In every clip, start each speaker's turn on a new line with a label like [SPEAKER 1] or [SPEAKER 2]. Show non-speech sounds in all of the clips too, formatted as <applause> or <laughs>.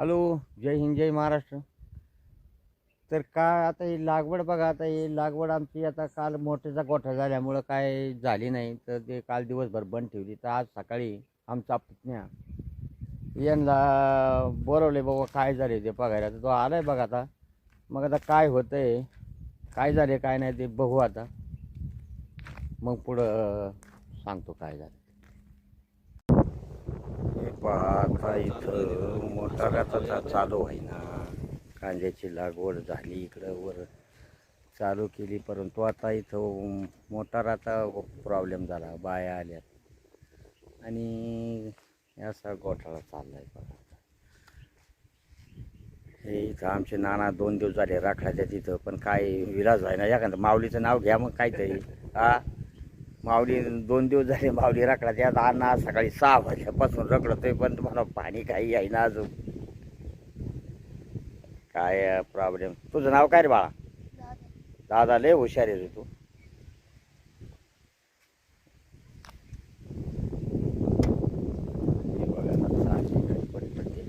[SPEAKER 1] Hello जय हिंद जय महाराष्ट्र. तर काय आता ही लागवड बघा आता ही लागवड आमची आता काल मोठ्याचा गोठा झाल्यामुळं काय झाली नाही तर ते काल दिवसभर बंद ठेवली. तर आज सकाळी आमचा पुतण्या यांना बोलवले बाबा काय झाले ते बघायला? तर तो आलाय बघा आता. मग आता काय होतंय काय झाले काय नाही ते बघू आता. मग पुढं सांगतो काय झालं. आता इथं मोटाराचा चालू आहे ना कांद्याची लागवड झाली इकडं वर चालू केली परंतु आता इथं मोटाराचा प्रॉब्लेम झाला बाया आल्यात. आणि असा गोठाळा चाललाय बघा. हे इथं आमचे नाना दोन दिवस झाले राखडाच्या तिथं पण काय विलाज आहे ना एखादं माऊलीचं नाव घ्या मग काहीतरी. हा? माऊली दोन दिवस झाले माऊली रखडाच्या आज आणा आज सकाळी सहा वाजल्यापासून रकडतोय पण तुम्हाला पाणी काही आहे ना अजून. काय प्रॉब्लेम तुझं नाव काय रे बाळा? दादा लय हुशार आहे रे तू.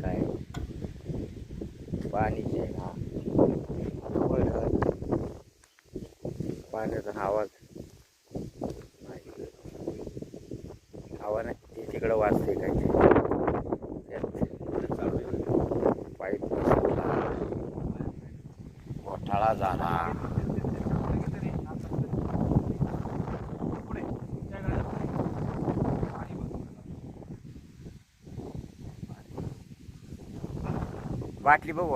[SPEAKER 1] काय? पाणीचे आहे ना. पाण्याचा आवाज हवा नाही ते तिकडं वाजते काय? पाईप घोटाळा झाला. बाटली बघू.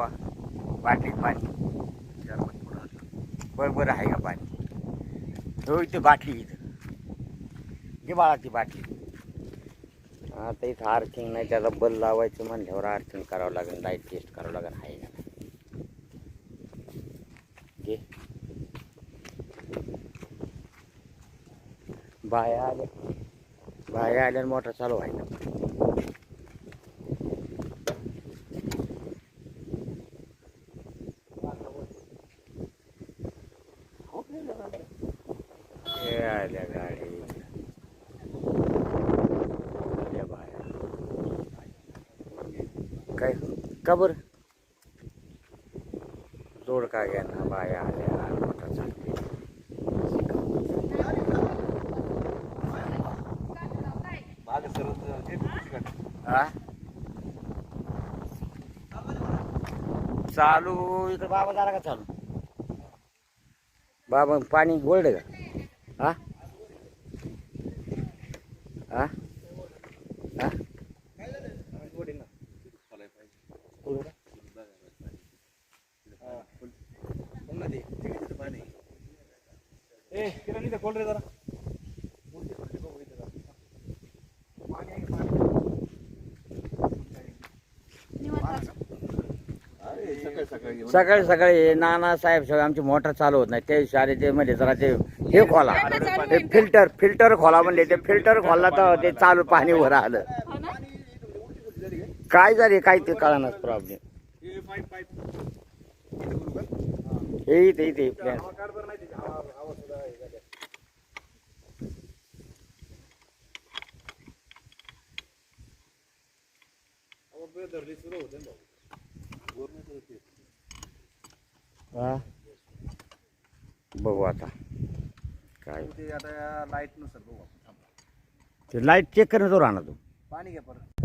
[SPEAKER 1] बाटलीत पाणी. बरं बरं आहे का पाणी? हो इथे बाटली इथं. घे बाळा ती बाटली. आता इथं आर्थिंग नाही त्याला बल लावायचं म्हणल्यावर आर्थिंग करावं लागेल लाइट टेस्ट करावं लागेल आहे का नाही. घे. बाया आल्या. बाया आल्या मोटर चालू व्हायला ना हे आल्या गाडी आल्या बाया काय का बरं? जोड का घ्या ना बाया आल्या मोठा चालते चालू इकडे बाबा झाला का चालू? बाबा पाणी ओढलं का? हा? हा?
[SPEAKER 2] किरण इथं खोल रे जरा
[SPEAKER 1] सकाळी सकाळी नाना साहेब सगळे आमची मोटर चालू होत नाही ते दिवशी ते म्हणजे जरा ते हे खोला ते फिल्टर फिल्टर खोला म्हणले ते फिल्टर खोलला तर ते चालू पाणी वर आलं काय झाले काय ते कळणार प्रॉब्लेम
[SPEAKER 2] हे
[SPEAKER 1] हे इथे इथे प्लॅन
[SPEAKER 2] सुरू होते ना.
[SPEAKER 1] हा? बघू आता. काय?
[SPEAKER 2] ते आता लाइटनुसार बघू आपण. थांबा.
[SPEAKER 1] ते लाइट चेक राहणार तू.
[SPEAKER 2] पाणी घ्या परत.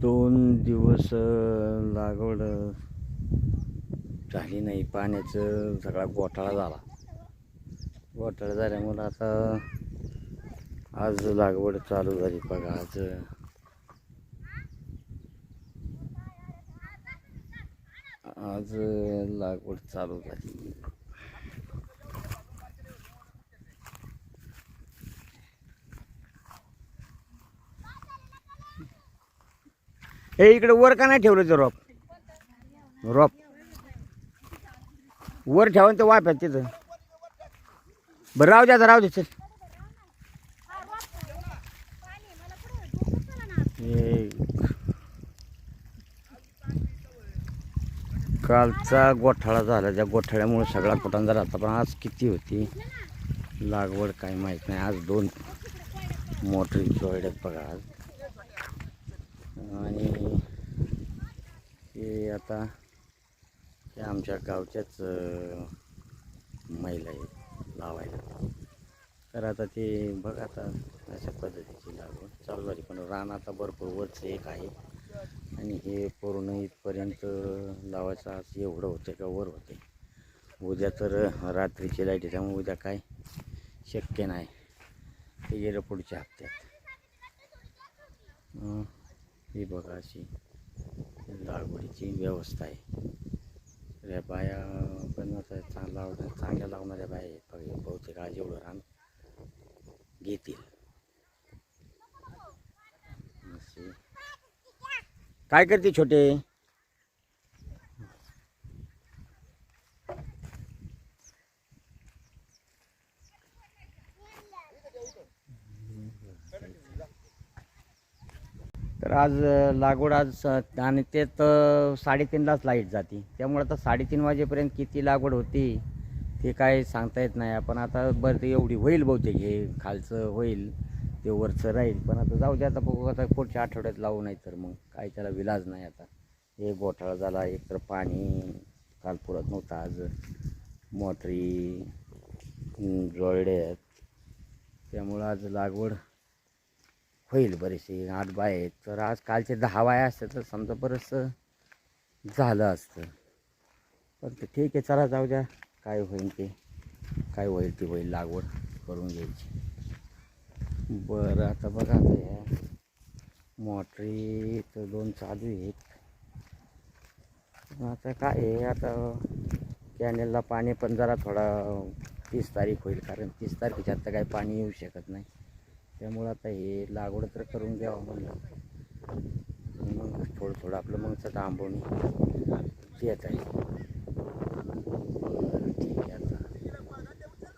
[SPEAKER 1] दोन दिवस अं, लागवड अं, झाली नाही. पाण्याचं सगळा गोठाळा झाला. गोठाळा झाल्यामुळं आता आज लागवड चालू झाली बघा आज. आज लागवड चालू झाली. हे इकडे वर का नाही ठेवलं ते रॉप? रॉप. वर ठेवा ते वाप्यात तिथं. बरं राहू द्या राहू दे चल हे कालचा गोठाळा झाला. त्या गोठाळ्यामुळे सगळा कुटांजा राहता पण आज किती होती? लागवड काय माहीत नाही. आज दोन मोटरी जोडल्यात बघा आज. आणि हे आता हे आमच्या गावच्याच महिला आहेत लावायला. तर आता ते बघा आता अशा पद्धतीची लागवड चालू झाली. पण रान आता भरपूर वरचं एक आहे. आणि हे पूर्ण इथपर्यंत लावायचं आज एवढं होतं का वर होते उद्या तर रात्रीची लाइट आहे त्यामुळे उद्या काय शक्य नाही. ते गेलं पुढच्या हप्त्यात. ही बघा अशी लागवडीची व्यवस्था आहे. या बाया पण आता चांगला लावणार चांगल्या लावणाऱ्या बाया आहेत. बघा बहुतेक आज एवढं रान घेतील असे. काय करते छोटे? तर आज लागवड आज स- आणि ते तर साडेतीनलाच लाइट जाते. त्यामुळे आता साडेतीन वाजेपर्यंत किती लागवड होती ते काय सांगता येत नाही. आपण आता बरं ते एवढी होईल बहुतेक हे खालचं होईल. ते वरचं राहील. पण आता जाऊ दे आता बघू आता पुढच्या आठवड्यात लावू नाही तर मग. काय त्याला विलाज नाही आता. हे घोटाळा झाला एक तर पाणी काल पुरत नव्हतं आज. मोटरी जोळडे आहेत. त्यामुळं आज लागवड होईल बरेचसे आठ बाय आहेत. तर आज कालचे दहा बाया असते तर समजा बरंचसं झालं असतं. पण ते ठीक आहे चला जाऊ द्या. काय होईल ते. काय होईल ते होईल लागवड करून घ्यायची. बरं आता बघा आता या मोटरी तर दोन चालू आहेत. आता काय आहे आता कॅनेलला पाणी पण जरा थोडा तीस तारीख होईल कारण तीस तारखेच्या आता काही पाणी येऊ शकत नाही. त्यामुळं आता हे लागवड तर करून घ्यावं म्हणलं. मग थोडं थोडं आपलं मग तर आंबवणी येत आहे. बरं ठीक आहे आता.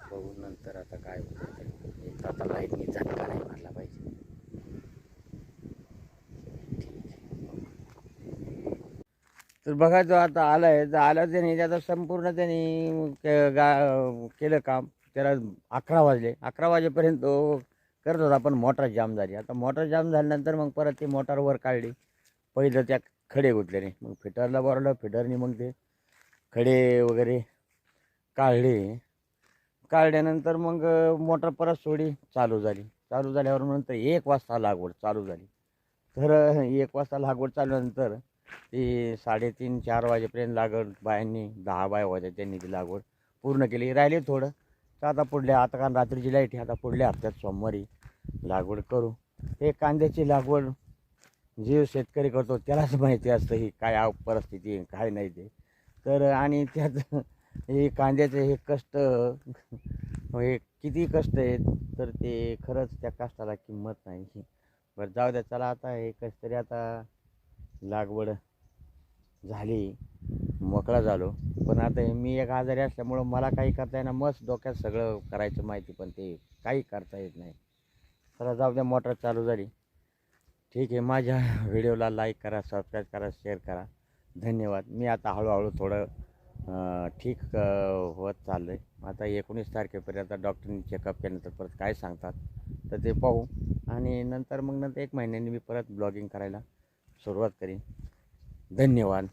[SPEAKER 1] बघू नंतर आता काय होतं आता लाईटनी झटका नाही मारला पाहिजे. तर बघा जो आता आला आहे तर आला त्याने आता संपूर्ण त्यांनी के- गा केलं काम. त्याला अकरा वाजले. अकरा वाजेपर्यंत तो करत होता पण मोटर जाम झाली. आता मोटर जाम झाल्यानंतर मग परत ती मोटारवर काढली. पहिलं त्या खडे गुतल्याने मग फिटरला बोलवलं फिटरनी मग ते खडे वगैरे काढले. काढल्यानंतर मग मोटर परत सोडी चालू झाली. चालू झाल्यावर नंतर एक वाजता लागवड चालू झाली. तर एक वाजता लागवड चालल्यानंतर ती साडेतीन चार वाजेपर्यंत लागवड बायांनी दहा बाया वाजे त्यांनी ती लागवड पूर्ण केली. राहिले थोडं. तर आता पुढल्या आता कारण रात्रीची लाइट आता पुढल्या हप्त्यात सोमवारी लागवड करू. हे कांद्याची लागवड जे शेतकरी करतो त्यालाच माहिती असतं ही काय परिस्थिती काय नाही ते. तर आणि त्यात हे कांद्याचे हे कष्ट हे किती कष्ट आहेत तर ते खरंच त्या कष्टाला किंमत नाही बरं जाऊ द्या चला आता हे कसं तरी आता लागवड झाली मोकळा झालो. पण आता हे मी एक आजारी असल्यामुळं मला काही करता येणार मस्त डोक्यात सगळं करायचं माहिती पण ते काही करता येत नाही. चला जाऊ द्या मोटर चालू झाली. ठीक आहे माझ्या <laughs> व्हिडिओला लाईक करा सबस्क्राईब करा शेअर करा. धन्यवाद. मी आता हळूहळू थोडं ठीक होत चाललं आहे आता एकोणीस तारखेपर्यंत डॉक्टरनी चेकअप केल्यानंतर परत काय सांगतात तर ते पाहू. आणि नंतर मग नंतर एक महिन्याने मी परत ब्लॉगिंग करायला सुरुवात करीन. धन्यवाद.